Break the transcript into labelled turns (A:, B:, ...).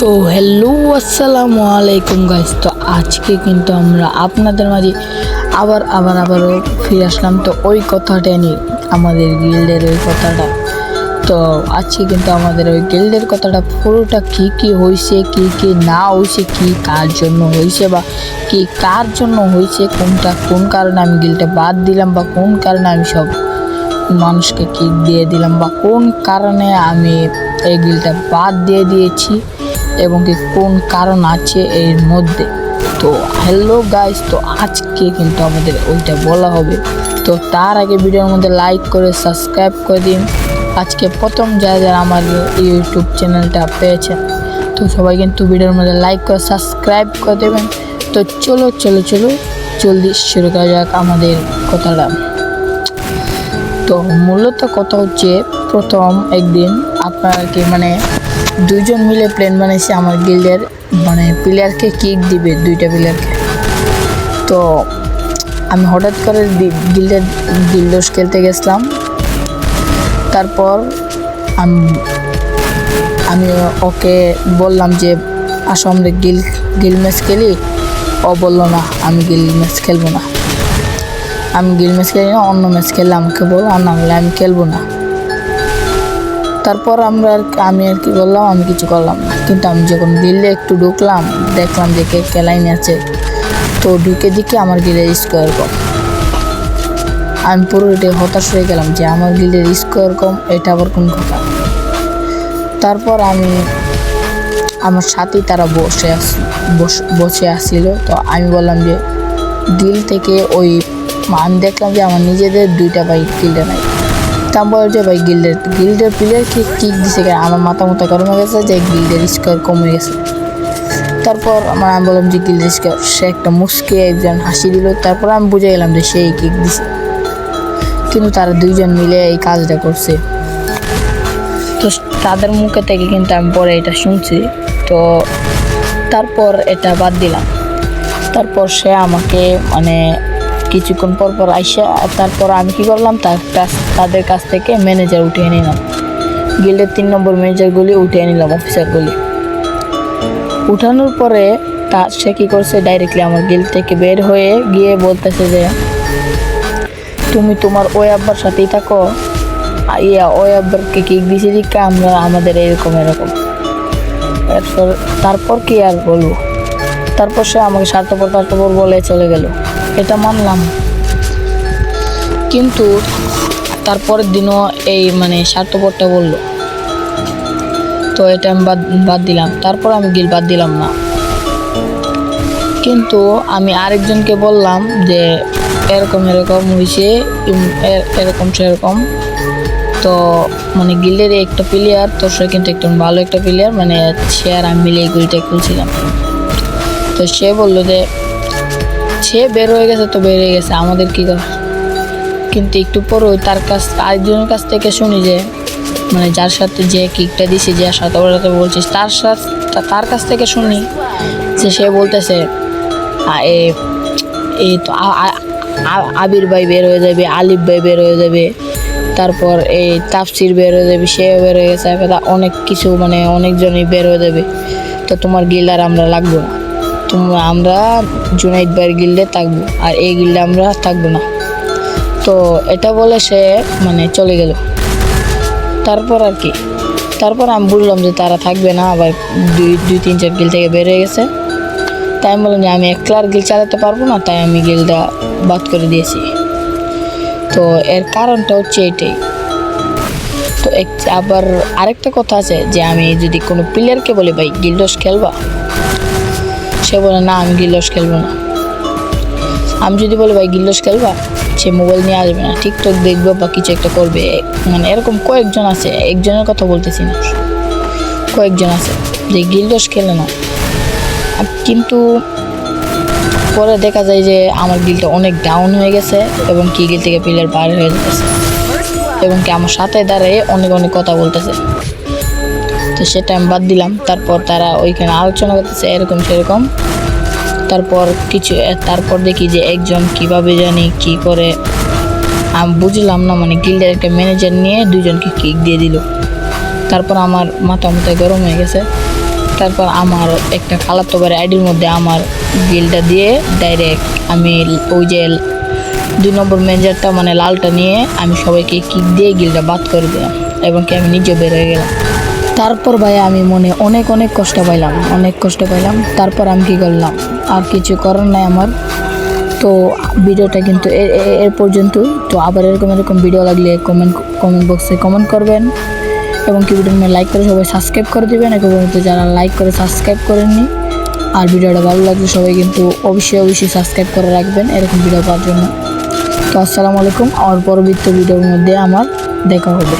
A: তো হ্যালো আসসালামু আলাইকুম গাইস তো আজকে কিন্তু আমরা আপনাদের মাঝে আবার আবার আবারও ফিরে আসলাম। তো ওই কথাটা নিয়ে আমাদের গিল্ডের ওই কথাটা। তো আজকে কিন্তু আমাদের ওই গিল্ডের কথাটা পুরোটা কি কি হয়েছে কি কি না হয়েছে কি কার জন্য হয়েছে বা কি কার জন্য হয়েছে কোনটা কোন কারণে আমি গিলটা বাদ দিলাম বা কোন কারণে আমি সব মানুষকে কিক দিয়ে দিলাম বা কোন কারণে আমি এই গিলটা বাদ দিয়ে দিয়েছি। এবং কি কোন কারণ আছে এর মধ্যে। তো হ্যালো গাইস তো আজকে কিন্তু আমাদের ওইটা বলা হবে। তো তার আগে ভিডিওর মধ্যে লাইক করে সাবস্ক্রাইব করে দিন। আজকে প্রথম যারা যারা আমার ইউটিউব চ্যানেলটা পেয়েছেন, তো সবাই কিন্তু ভিডিওর মধ্যে লাইক করে সাবস্ক্রাইব করে দেবেন। তো চলো চলো চলো, জলদি শুরু করা যাক আমাদের কথাটা। তো মূলত কথা হচ্ছে প্রথম একদিন আপনার কি মানে দুইজন মিলে প্ল্যান বানিয়েছে আমার গিল্ডের। মানে প্লেয়ারকে কিক দিবে দুইটা প্লেয়ারকে তো আমি হঠাৎ করে গিল্ডের গিল্ডস খেলতে গেছিলাম। তারপর আমি আমি ওকে বললাম যে, আসো আমরা গিল গিল ম্যাচ খেলি? ও বলল, না, আমি গিল ম্যাচ খেলব না। আমি গিল ম্যাচ খেলি না, অন্য ম্যাচ খেললে আমাকে বল, আর না হলে আমি খেলব না। তারপর আমরা আর আমি আর কি বললাম, আমি কিছু করলাম কিন্তু আমি যখন গিলে একটু ঢুকলাম, দেখলাম যে কে কেলাইন আছে, তো ঢুকে দিকে আমার গিলের স্কোয়ার কম আমি পুরো এটা হতাশ হয়ে গেলাম যে আমার গিলের স্কোয়ার কম এটা আবার কোন কথা? তারপর আমি, আমার সাথেই তারা বসে বস- আসছিল। তো আমি বললাম যে দিল থেকে ওই আমি দেখলাম যে আমার নিজেদের দুইটা বাইক গিল্ডে নাই। তা আমি যে ভাই গিল্ডের গিল্ডের প্লেয়ারকে কিক দিছে কেন? আমার মাথা মতো গরম হয়ে গেছে যে গিল্ডের স্কোয়ার কমে গেছে। তারপর আমার আমি বললাম যে গিল্ডের স্কোয়ার সে একটা মুসকে একজন হাসি দিল। তারপর আমি বুঝে গেলাম যে সেই কিক দিছে। কিন্তু তারা দুইজন মিলে এই কাজটা করছে। তো তাদের মুখে থেকে কিন্তু আমি পরে এটা শুনছি। তো তারপর এটা বাদ দিলাম। তারপর সে আমাকে মানে কিছুক্ষণ পর পর আইসা, তারপর আমি কি করলাম? তার তাদের কাছ থেকে ম্যানেজার উঠিয়ে নিলাম। গিল্ডের তিন নম্বর ম্যানেজারগুলি উঠিয়ে নিলাম অফিসারগুলি উঠানোর পরে তা সে কী করছে? ডাইরেক্টলি আমার গিল্ড থেকে বের হয়ে গিয়ে বলতেছে যে, তুমি তোমার ওই আব্বার সাথেই থাকো। ইয়া, ওই আব্বারকে কিক দিছে দিকে আমরা আমাদের এরকম এরকম। এরপর, তারপর কি আর বলব? তারপর সে আমাকে স্বার্থপর স্বার্থপর বলে চলে গেল। এটা মানলাম। কিন্তু তারপরের দিনও এই মানে স্বার্থপরটা বলল। তো এটা আমি বাদ বাদ দিলাম। তারপর আমি গিল বাদ দিলাম না। কিন্তু আমি আরেকজনকে বললাম যে, এরকম এরকম হয়েছে এরকম, সেরকম। তো মানে গিল্ডের একটা প্লেয়ার তো সে কিন্তু একদম ভালো একটা প্লেয়ার মানে সে আর আমি মিলে এই গুলিটা খুলছিলাম। তো সে বলল যে, সে বের হয়ে গেছে তো বের হয়ে গেছে, আমাদের কি কর কিন্তু একটু পর ওই তার কাছ আরেকজনের কাছ থেকে শুনি যে মানে যার সাথে যে কিকটা দিছি, যে সাথে ওরাতে বলছিস, তার সাথে তার কাছ থেকে শুনি যে সে বলতেছে এ এই তো আবির ভাই বের হয়ে যাবে, আলিফ ভাই বের হয়ে যাবে, তারপর এই তাফসির বের হয়ে যাবে সে বের হয়ে গেছে অনেক কিছু মানে অনেকজনই বের হয়ে যাবে। তো তোমার গিল্ড আর আমরা লাগবো না। তোমরা আমরা জুনাইদ ভাইয়ের গিল্ডে থাকব, আর এই গিল্ডে আমরা থাকব না। তো এটা বলে সে মানে চলে গেল। তারপর আর কি। তারপর আমি বুঝলাম যে তারা থাকবে না, আবার দুই দুই, তিন, চার গিল থেকে বের হয়ে গেছে। তাই আমি বললাম যে আমি একলার গিল চালাতে পারব না, তাই আমি গিলটা বাদ করে দিয়েছি। তো এর কারণটা হচ্ছে এটাই। তো এক, আবার আরেকটা কথা আছে যে আমি যদি কোনো প্লেয়ারকে বলি, ভাই, গিল্ডস খেলবা? সে বলে, না, আমি গিল্ডস খেলব না। আমি যদি বলি, ভাই গিল্ডস খেলবা? সে মোবাইল নিয়ে আসবে না। টিকটক দেখবে বা কিছু একটা করবে। মানে এরকম কয়েকজন আছে, একজনের কথা বলতেছি না। কয়েকজন আছে যে গিল্ডস খেলে না। কিন্তু পরে দেখা যায় যে আমার গিলটা অনেক ডাউন হয়ে গেছে এবং কি গিল থেকে প্লেয়ার বার হয়ে যেতেছে এবং কি আমার সাথে দাঁড়িয়ে অনেক অনেক কথা বলতেছে। তো সেটা আমি বাদ দিলাম। তারপর তারা ওইখানে আলোচনা করতেছে, এরকম সেরকম। তারপর কিছু তারপর দেখি যে একজন কীভাবে জানি কি করে। আমি বুঝলাম না মানে গিল্ডের একটা ম্যানেজার নিয়ে দুজনকে কিক দিয়ে দিল। তারপর আমার মাথা মাথায় গরম হয়ে গেছে। তারপর আমার একটা খালাতো বাড়ি আইডির মধ্যে আমার গিলটা দিয়ে ডাইরেক্ট আমি ওই যে দুই নম্বর ম্যানেজারটা মানে লালটা নিয়ে আমি সবাইকে কিক দিয়ে গিলটা বাদ করে দিলাম। এবং কি আমি নিজে বের হয়ে গেলাম। তারপর ভাই আমি মনে অনেক অনেক কষ্ট পাইলাম, অনেক কষ্ট পাইলাম। তারপর আমি কি করলাম? আর কিছু করার নাই আমার। তো ভিডিওটা কিন্তু এর পর্যন্ত। তো আবার এরকম এরকম ভিডিও লাগলে কমেন্ট কমেন্ট বক্সে কমেন্ট করবেন। এবং কি ভিডিও লাইক করে সবাই সাবস্ক্রাইব করে দেবেন। এবং যারা লাইক করে সাবস্ক্রাইব করেননি, আর ভিডিওটা ভালো লাগলে সবাই কিন্তু অবশ্যই অবশ্যই সাবস্ক্রাইব করে রাখবেন এরকম ভিডিও পাওয়ার জন্য। তো আসসালামু আলাইকুম। আর পরবর্তী ভিডিওর মধ্যে আমার দেখা হবে।